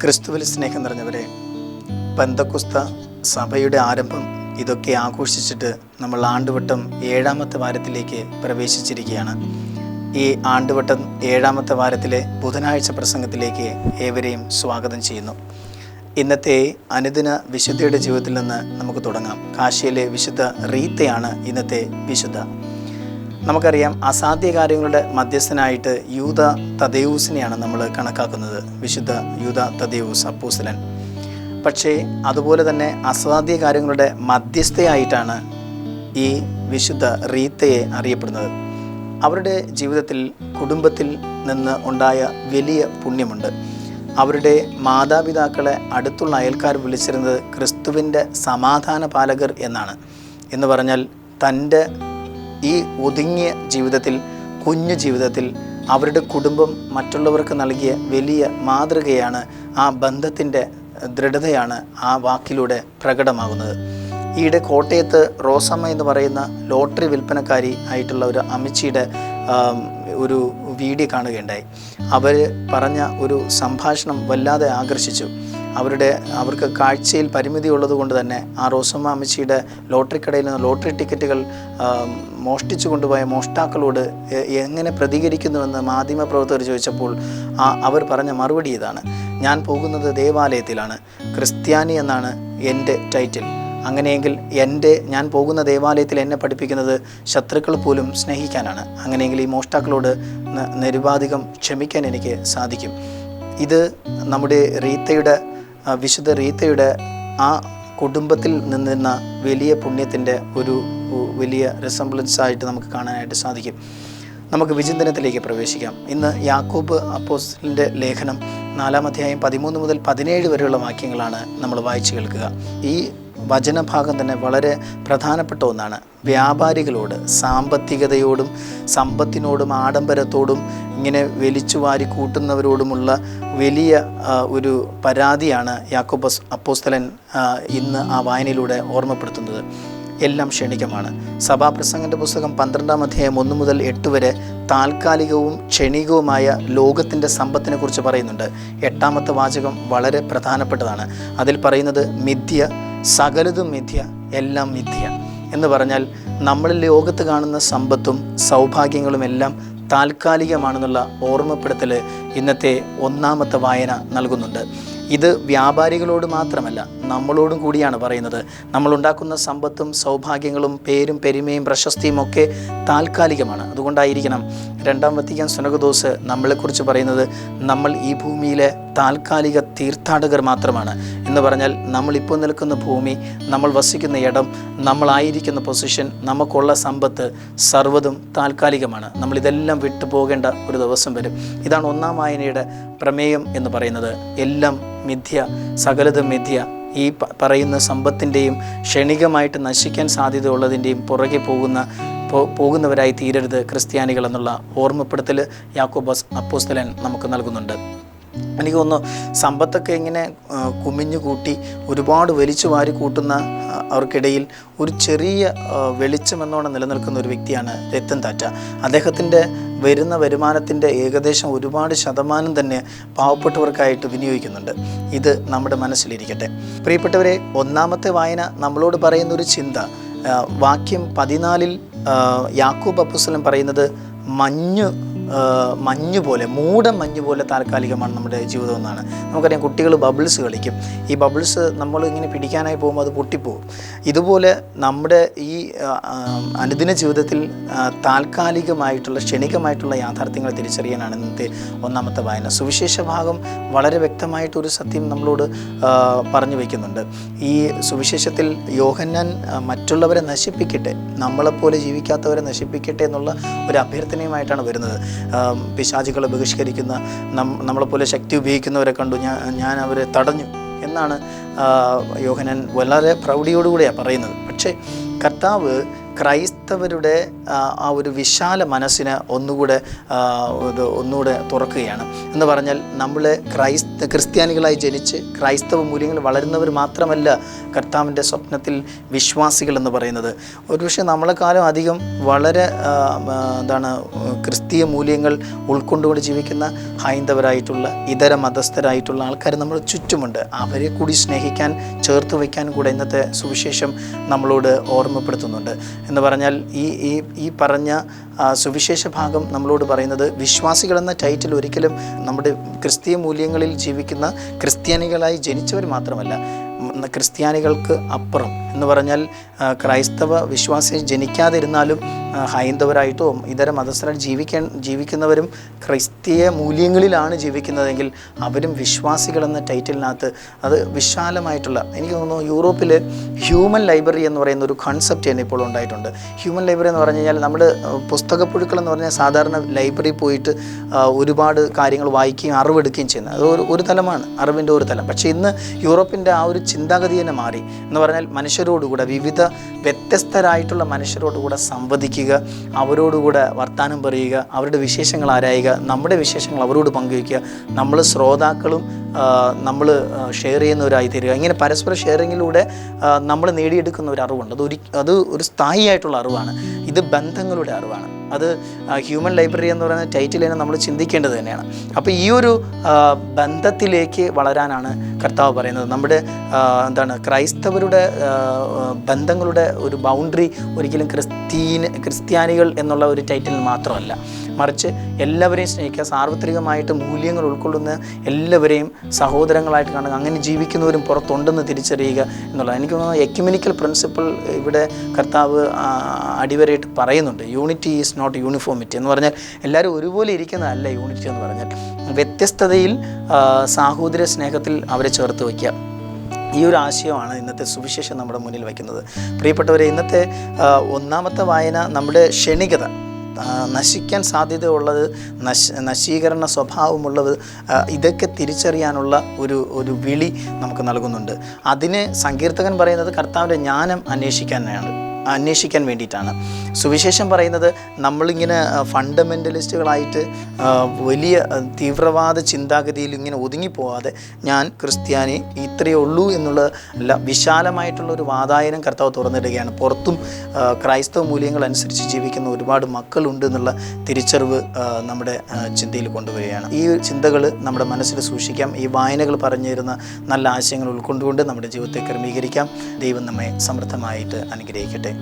ക്രിസ്തുവിൽ സ്നേഹം നിറഞ്ഞവരെ പന്തക്കുസ്ത സഭയുടെ ആരംഭം ഇതൊക്കെ ആഘോഷിച്ചിട്ട് നമ്മൾ ആണ്ടുവട്ടം ഏഴാമത്തെ വാരത്തിലേക്ക് പ്രവേശിച്ചിരിക്കുകയാണ്. ഈ ആണ്ടുവട്ടം ഏഴാമത്തെ വാരത്തിലെ ബുധനാഴ്ച പ്രസംഗത്തിലേക്ക് ഏവരെയും സ്വാഗതം ചെയ്യുന്നു. ഇന്നത്തെ അനുദിന വിശുദ്ധയുടെ ജീവിതത്തിൽ നിന്ന് നമുക്ക് തുടങ്ങാം. കാശിയിലെ വിശുദ്ധ റീത്തയാണ് ഇന്നത്തെ വിശുദ്ധ. നമുക്കറിയാം അസാധ്യ കാര്യങ്ങളുടെ മധ്യസ്ഥനായിട്ട് യൂത തദേവൂസിനെയാണ് നമ്മൾ കണക്കാക്കുന്നത്. വിശുദ്ധ യൂത തദേവൂസ് അപ്പൂസലൻ പക്ഷേ അതുപോലെ തന്നെ അസാധ്യ കാര്യങ്ങളുടെ മധ്യസ്ഥയായിട്ടാണ് ഈ വിശുദ്ധ റീത്തയെ അറിയപ്പെടുന്നത്. അവരുടെ ജീവിതത്തിൽ കുടുംബത്തിൽ നിന്ന് ഉണ്ടായ വലിയ പുണ്യമുണ്ട്. അവരുടെ മാതാപിതാക്കളെ അടുത്തുള്ള അയൽക്കാർ വിളിച്ചിരുന്നത് ക്രിസ്തുവിന്റെ സമാധാന പാലകർ എന്നാണ്. എന്ന് പറഞ്ഞാൽ തന്റെ ഈ ഒതുങ്ങിയ ജീവിതത്തിൽ കുഞ്ഞു ജീവിതത്തിൽ അവരുടെ കുടുംബം മറ്റുള്ളവർക്ക് നൽകിയ വലിയ മാതൃകയാണ് ആ ബന്ധത്തിന്റെ ദൃഢതയാണ് ആ വാക്കിലൂടെ പ്രകടമാകുന്നത്. ഈയിടെ കോട്ടയത്ത് റോസമ്മ എന്ന് പറയുന്ന ലോട്ടറി വിൽപ്പനക്കാരി ആയിട്ടുള്ള ഒരു അമിച്ചിയുടെ ഒരു വീഡിയോ കാണുകയുണ്ടായി. അവർ പറഞ്ഞ ഒരു സംഭാഷണം വല്ലാതെ ആകർഷിച്ചു. അവരുടെ അവർക്ക് കാഴ്ചയിൽ പരിമിതി ഉള്ളത് കൊണ്ട് തന്നെ ആ റോസമ്മ അമ്മച്ചിയുടെ ലോട്ടറി കടയിൽ നിന്ന് ലോട്ടറി ടിക്കറ്റുകൾ മോഷ്ടിച്ചു കൊണ്ടുപോയ മോഷ്ടാക്കളോട് എങ്ങനെ പ്രതികരിക്കുന്നുവെന്ന് മാധ്യമപ്രവർത്തകർ ചോദിച്ചപ്പോൾ ആ അവർ പറഞ്ഞ മറുപടി ഇതാണ്. ഞാൻ പോകുന്നത് ദേവാലയത്തിലാണ്. ക്രിസ്ത്യാനി എന്നാണ് എന്റെ ടൈറ്റിൽ. അങ്ങനെയെങ്കിൽ എന്റെ ഞാൻ പോകുന്ന ദേവാലയത്തിൽ എന്നെ പഠിപ്പിക്കുന്നത് ശത്രുക്കൾ പോലും സ്നേഹിക്കാനാണ്. അങ്ങനെയെങ്കിൽ ഈ മോഷ്ടാക്കളോട് നിരുപാധികം ക്ഷമിക്കാൻ എനിക്ക് സാധിക്കും. ഇത് നമ്മുടെ റീത്തയുടെ വിശുദ്ധ റീത്തയുടെ ആ കുടുംബത്തിൽ നിന്നിരുന്ന വലിയ പുണ്യത്തിന്റെ ഒരു വലിയ റെസംബ്ലൻസ് ആയിട്ട് നമുക്ക് കാണാനായിട്ട് സാധിക്കും. നമുക്ക് വിചിന്തനത്തിലേക്ക് പ്രവേശിക്കാം. ഇന്ന് യാക്കൂബ് അപ്പോസ്റ്റലിന്റെ ലേഖനം നാലാം അധ്യായം പതിമൂന്ന് മുതൽ പതിനേഴ് വരെയുള്ള വാക്യങ്ങളാണ് നമ്മൾ വായിച്ചു കേൾക്കുക. ഈ വചനഭാഗം തന്നെ വളരെ പ്രധാനപ്പെട്ട ഒന്നാണ്. വ്യാപാരികളോട് സാമ്പത്തികതയോടും സമ്പത്തിനോടും ആഡംബരത്തോടും ഇങ്ങനെ വലിച്ചു വാരി കൂട്ടുന്നവരോടുമുള്ള വലിയ ഒരു പരാതിയാണ് യാക്കോബസ് അപ്പോസ്തലൻ ഇന്ന് ആ വായനയിലൂടെ ഓർമ്മപ്പെടുത്തുന്നത്. എല്ലാം ക്ഷണികമാണ്. സഭാപ്രസംഗന്റെ പുസ്തകം പന്ത്രണ്ടാം അധ്യായം ഒന്ന് മുതൽ എട്ട് വരെ താൽക്കാലികവും ക്ഷണികവുമായ ലോകത്തിന്റെ സമ്പത്തിനെക്കുറിച്ച് പറയുന്നുണ്ട്. എട്ടാമത്തെ വാചകം വളരെ പ്രധാനപ്പെട്ടതാണ്. അതിൽ പറയുന്നത് മിഥ്യ സകലതും മിഥ്യ എല്ലാം മിഥ്യ എന്ന് പറഞ്ഞാൽ നമ്മൾ ലോകത്ത് കാണുന്ന സമ്പത്തും സൗഭാഗ്യങ്ങളും എല്ലാം താൽക്കാലികമാണെന്നുള്ള ഓർമ്മപ്പെടുത്തൽ ഇന്നത്തെ ഒന്നാമത്തെ വായന നൽകുന്നുണ്ട്. ഇത് വ്യാപാരികളോട് മാത്രമല്ല നമ്മളോടും കൂടിയാണ് പറയുന്നത്. നമ്മളുണ്ടാക്കുന്ന സമ്പത്തും സൗഭാഗ്യങ്ങളും പേരും പെരുമയും പ്രശസ്തിയും ഒക്കെ താൽക്കാലികമാണ്. അതുകൊണ്ടായിരിക്കണം രണ്ടാം വത്തിക്കാൻ സുനകദോസ് നമ്മളെക്കുറിച്ച് പറയുന്നത് നമ്മൾ ഈ ഭൂമിയിലെ താൽക്കാലിക തീർത്ഥാടകർ മാത്രമാണ് എന്ന് പറഞ്ഞാൽ നമ്മളിപ്പോൾ നിൽക്കുന്ന ഭൂമി നമ്മൾ വസിക്കുന്ന ഇടം നമ്മളായിരിക്കുന്ന പൊസിഷൻ നമുക്കുള്ള സമ്പത്ത് സർവതും താൽക്കാലികമാണ്. നമ്മളിതെല്ലാം വിട്ടു പോകേണ്ട ഒരു ദിവസം വരും. ഇതാണ് ഒന്നാം വായനയുടെ പ്രമേയം എന്ന് പറയുന്നത്. എല്ലാം മിഥ്യ സകലതും മിഥ്യ. ഈ പറയുന്ന സമ്പത്തിന്റെയും ക്ഷണികമായിട്ട് നശിക്കാൻ സാധ്യതയുള്ളതിന്റെയും പുറകെ പോകുന്ന പോകുന്നവരായി തീരരുത് ക്രിസ്ത്യാനികൾ എന്നുള്ള ഓർമ്മപ്പെടുത്തൽ യാക്കോബസ് അപ്പോസ്തലൻ നമുക്ക് നൽകുന്നുണ്ട്. എനിക്ക് തോന്നുന്നു സമ്പത്തൊക്കെ ഇങ്ങനെ കുമിഞ്ഞു കൂട്ടി ഒരുപാട് വലിച്ചു വാരി കൂട്ടുന്ന അവർക്കിടയിൽ ഒരു ചെറിയ വെളിച്ചം എന്നോണം നിലനിൽക്കുന്ന ഒരു വ്യക്തിയാണ് രത്തൻ താറ്റ അദ്ദേഹത്തിന്റെ വരുന്ന വരുമാനത്തിന്റെ ഏകദേശം ഒരുപാട് ശതമാനം തന്നെ പാവപ്പെട്ടവർക്കായിട്ട് വിനിയോഗിക്കുന്നുണ്ട്. ഇത് നമ്മുടെ മനസ്സിലിരിക്കട്ടെ. പ്രിയപ്പെട്ടവരെ ഒന്നാമത്തെ വായന നമ്മളോട് പറയുന്ന ഒരു ചിന്ത വാക്യം പതിനാലിൽ യാക്കൂബ് അപ്പുസ്ലം പറയുന്നത് മഞ്ഞ് മഞ്ഞ് പോലെ മൂടം മഞ്ഞ് പോലെ താൽക്കാലികമാണ് നമ്മുടെ ജീവിതം എന്നാണ് നമുക്കറിയാം കുട്ടികൾ ബബിൾസ് കളിക്കും. ഈ ബബിൾസ് നമ്മൾ ഇങ്ങനെ പിടിക്കാനായി പോകുമ്പോൾ അത് പൊട്ടിപ്പോകും. ഇതുപോലെ നമ്മുടെ ഈ അനുദിന ജീവിതത്തിൽ താൽക്കാലികമായിട്ടുള്ള ക്ഷണികമായിട്ടുള്ള യാഥാർത്ഥ്യങ്ങൾ തിരിച്ചറിയാനാണ് ഇന്നത്തെ ഒന്നാമത്തെ വായന. സുവിശേഷ ഭാഗം വളരെ വ്യക്തമായിട്ടൊരു സത്യം നമ്മളോട് പറഞ്ഞു വയ്ക്കുന്നുണ്ട് ഈ സുവിശേഷത്തിൽ യോഹന്നാൻ മറ്റുള്ളവരെ നശിപ്പിക്കട്ടെ നമ്മളെപ്പോലെ ജീവിക്കാത്തവരെ നശിപ്പിക്കട്ടെ എന്നുള്ള ഒരു അഭ്യർത്ഥനയുമായിട്ടാണ് വരുന്നത്. ആം, പിശാചുകളെ ബഹിഷ്കരിക്കുന്ന നമ്മളെപ്പോലെ ശക്തി ഉപയോഗിക്കുന്നവരെ കണ്ടു ഞാൻ ഞാൻ അവരെ തടഞ്ഞു എന്നാണ് യോഹനൻ വളരെ പ്രൗഢിയോടുകൂടിയാണ് പറയുന്നത്. പക്ഷേ കർത്താവ് ക്രൈസ്തവരുടെ ആ, ഒരു വിശാല മനസ്സിന് ഒന്നുകൂടെ ഇത് ഒന്നുകൂടെ തുറക്കുകയാണ്. എന്ന് പറഞ്ഞാൽ നമ്മൾ ക്രൈസ്ത ക്രിസ്ത്യാനികളായി ജനിച്ച് ക്രൈസ്തവ മൂല്യങ്ങൾ വളരുന്നവർ മാത്രമല്ല കർത്താവിന്റെ സ്വപ്നത്തിൽ വിശ്വാസികൾ എന്ന് പറയുന്നത്. ഒരുപക്ഷെ നമ്മളെക്കാളും അധികം വളരെ എന്താണ് ക്രിസ്തീയ മൂല്യങ്ങൾ ഉൾക്കൊണ്ടുകൊണ്ട് ജീവിക്കുന്ന ഹൈന്ദവരായിട്ടുള്ള ഇതര മതസ്ഥരായിട്ടുള്ള ആൾക്കാർ നമ്മൾ ചുറ്റുമുണ്ട്. അവരെ കൂടി സ്നേഹിക്കാൻ ചേർത്ത് വയ്ക്കാൻ കൂടെ ഇന്നത്തെ സുവിശേഷം നമ്മളോട് ഓർമ്മപ്പെടുത്തുന്നുണ്ട്. എന്ന് പറഞ്ഞാൽ ഈ ഈ ഈ പറഞ്ഞ സുവിശേഷ ഭാഗം നമ്മളോട് പറയുന്നത് വിശ്വാസികൾ എന്ന ടൈറ്റിൽ ഒരിക്കലും നമ്മുടെ ക്രിസ്തീയ മൂല്യങ്ങളിൽ ജീവിക്കുന്ന ക്രിസ്ത്യാനികളായി ജനിച്ചവർ മാത്രമല്ല. ക്രിസ്ത്യാനികൾക്ക് അപ്പുറം എന്ന് പറഞ്ഞാൽ ക്രൈസ്തവ വിശ്വാസി ജനിക്കാതിരുന്നാലും ഹൈന്ദവരായിട്ടോ ഇതര മതസ്ഥരായി ജീവിക്കാൻ ജീവിക്കുന്നവരും ക്രിസ്തീയ മൂല്യങ്ങളിലാണ് ജീവിക്കുന്നതെങ്കിൽ അവരും വിശ്വാസികൾ എന്ന ടൈറ്റിലിനകത്ത് അത് വിശാലമായിട്ടുള്ള എനിക്ക് തോന്നുന്നു യൂറോപ്പിൽ ഹ്യൂമൻ ലൈബ്രറി എന്ന് പറയുന്ന ഒരു കൺസെപ്റ്റ് തന്നെ ഇപ്പോൾ ഉണ്ടായിട്ടുണ്ട്. ഹ്യൂമൻ ലൈബ്രറി എന്ന് പറഞ്ഞു കഴിഞ്ഞാൽ നമ്മൾ പുസ്തകപ്പുഴുക്കൾ എന്ന് പറഞ്ഞാൽ സാധാരണ ലൈബ്രറി പോയിട്ട് ഒരുപാട് കാര്യങ്ങൾ വായിക്കുകയും അറിവെടുക്കുകയും ചെയ്യുന്നത്. അത് ഒരു ഒരു തലമാണ് അറിവിന്റെ ഒരു തലം. പക്ഷേ ഇന്ന് യൂറോപ്പിന്റെ ആ ഒരു ചിന്താഗതി തന്നെ മാറി എന്ന് പറഞ്ഞാൽ മനുഷ്യരോടുകൂടെ വിവിധ വ്യത്യസ്തരായിട്ടുള്ള മനുഷ്യരോടുകൂടെ സംവദിക്കുക അവരോടുകൂടെ വർത്തമാനം പറയുക അവരുടെ വിശേഷങ്ങൾ ആരായുക നമ്മുടെ വിശേഷങ്ങൾ അവരോട് പങ്കുവയ്ക്കുക നമ്മൾ ശ്രോതാക്കളും നമ്മൾ ഷെയർ ചെയ്യുന്നവരായി തീരുക. ഇങ്ങനെ പരസ്പര ഷെയറിങ്ങിലൂടെ നമ്മൾ നേടിയെടുക്കുന്ന ഒരു അറിവുണ്ട്. അത് ഒരു അത് ഒരു സ്ഥായിയായിട്ടുള്ള അറിവാണ്. ഇത് ബന്ധങ്ങളുടെ അറിവാണ്. അത് ഹ്യൂമൻ ലൈബ്രറി എന്ന് പറയുന്ന ടൈറ്റിൽ തന്നെ നമ്മൾ ചിന്തിക്കേണ്ടത് തന്നെയാണ്. അപ്പോൾ ഈ ഒരു ബന്ധത്തിലേക്ക് വളരാനാണ് കർത്താവ് പറയുന്നത്. നമ്മുടെ എന്താണ് ക്രൈസ്തവരുടെ ബന്ധങ്ങളുടെ ഒരു ബൗണ്ടറി ഒരിക്കലും ക്രിസ്തീന ക്രിസ്ത്യാനികൾ എന്നുള്ള ഒരു ടൈറ്റിൽ മാത്രമല്ല. മറിച്ച് എല്ലാവരെയും സ്നേഹിക്കുക സാർവത്രികമായിട്ട് മൂല്യങ്ങൾ ഉൾക്കൊള്ളുന്ന എല്ലാവരെയും സഹോദരങ്ങളായിട്ട് കാണുക അങ്ങനെ ജീവിക്കുന്നവരും പുറത്തുണ്ടെന്ന് തിരിച്ചറിയുക എന്നുള്ളത് എനിക്ക് തോന്നുന്നത് എക്യുമിനിക്കൽ പ്രിൻസിപ്പിൾ ഇവിടെ കർത്താവ് അടിവരായിട്ട് പറയുന്നുണ്ട്. യൂണിറ്റി ഈസ് നോട്ട് യൂണിഫോമിറ്റി എന്ന് പറഞ്ഞാൽ എല്ലാവരും ഒരുപോലെ ഇരിക്കുന്നതല്ല യൂണിറ്റി എന്ന് പറഞ്ഞാൽ. വ്യത്യസ്തതയിൽ സാഹോദര്യ സ്നേഹത്തിൽ അവരെ ചേർത്ത് വയ്ക്കുക. ഈ ഒരു ആശയമാണ് ഇന്നത്തെ സുവിശേഷം നമ്മുടെ മുന്നിൽ വയ്ക്കുന്നത്. പ്രിയപ്പെട്ടവരെ ഇന്നത്തെ ഒന്നാമത്തെ വായന നമ്മുടെ ക്ഷണികത. നശിക്കാൻ സാധ്യതയുള്ളത് നശ നശീകരണ സ്വഭാവമുള്ളത് ഇതൊക്കെ തിരിച്ചറിയാനുള്ള ഒരു ഒരു വിളി നമുക്ക് നൽകുന്നുണ്ട്. അതിന് സങ്കീർത്തകൻ പറയുന്നത് കർത്താവിന്റെ ജ്ഞാനം അന്വേഷിക്കാനാണ് അന്വേഷിക്കാൻ വേണ്ടിയിട്ടാണ്. സുവിശേഷം പറയുന്നത് നമ്മളിങ്ങനെ ഫണ്ടമെന്റലിസ്റ്റുകളായിട്ട് വലിയ തീവ്രവാദ ചിന്താഗതിയിൽ ഇങ്ങനെ ഒതുങ്ങിപ്പോവാതെ ഞാൻ ക്രിസ്ത്യാനി ഇത്രയേ ഉള്ളൂ എന്നുള്ള അല്ല വിശാലമായിട്ടുള്ള ഒരു വാതായനം കർത്താവ് തുറന്നിടുകയാണ്. പുറത്തും ക്രൈസ്തവ മൂല്യങ്ങൾ അനുസരിച്ച് ജീവിക്കുന്ന ഒരുപാട് മക്കളുണ്ട് എന്നുള്ള തിരിച്ചറിവ് നമ്മുടെ ചിന്തയിൽ കൊണ്ടുവരികയാണ്. ഈ ചിന്തകൾ നമ്മുടെ മനസ്സിൽ സൂക്ഷിക്കാം. ഈ വായനകൾ പറഞ്ഞു തരുന്ന നല്ല ആശയങ്ങൾ ഉൾക്കൊണ്ടുകൊണ്ട് നമ്മുടെ ജീവിതത്തെ ക്രമീകരിക്കാം. ദൈവം നമ്മെ സമൃദ്ധമായിട്ട് അനുഗ്രഹിക്കട്ടെ.